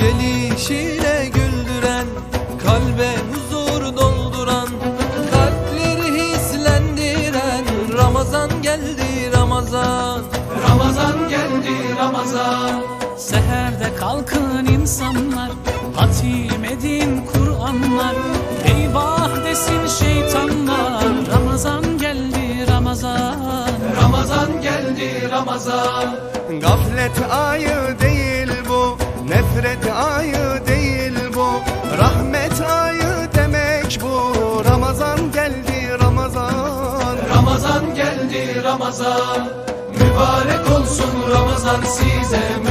Gelişiyle güldüren Kalbe huzur dolduran Kalpleri hislendiren. Ramazan geldi Ramazan. Ramazan geldi Ramazan. Seherde kalkın insanlar Hatim edin Kur'anlar. Eyvah desin şeytanlar Ramazan geldi Ramazan. Ramazan geldi Ramazan. Gaflet ayı Ramazan Mübarek olsun Ramazan size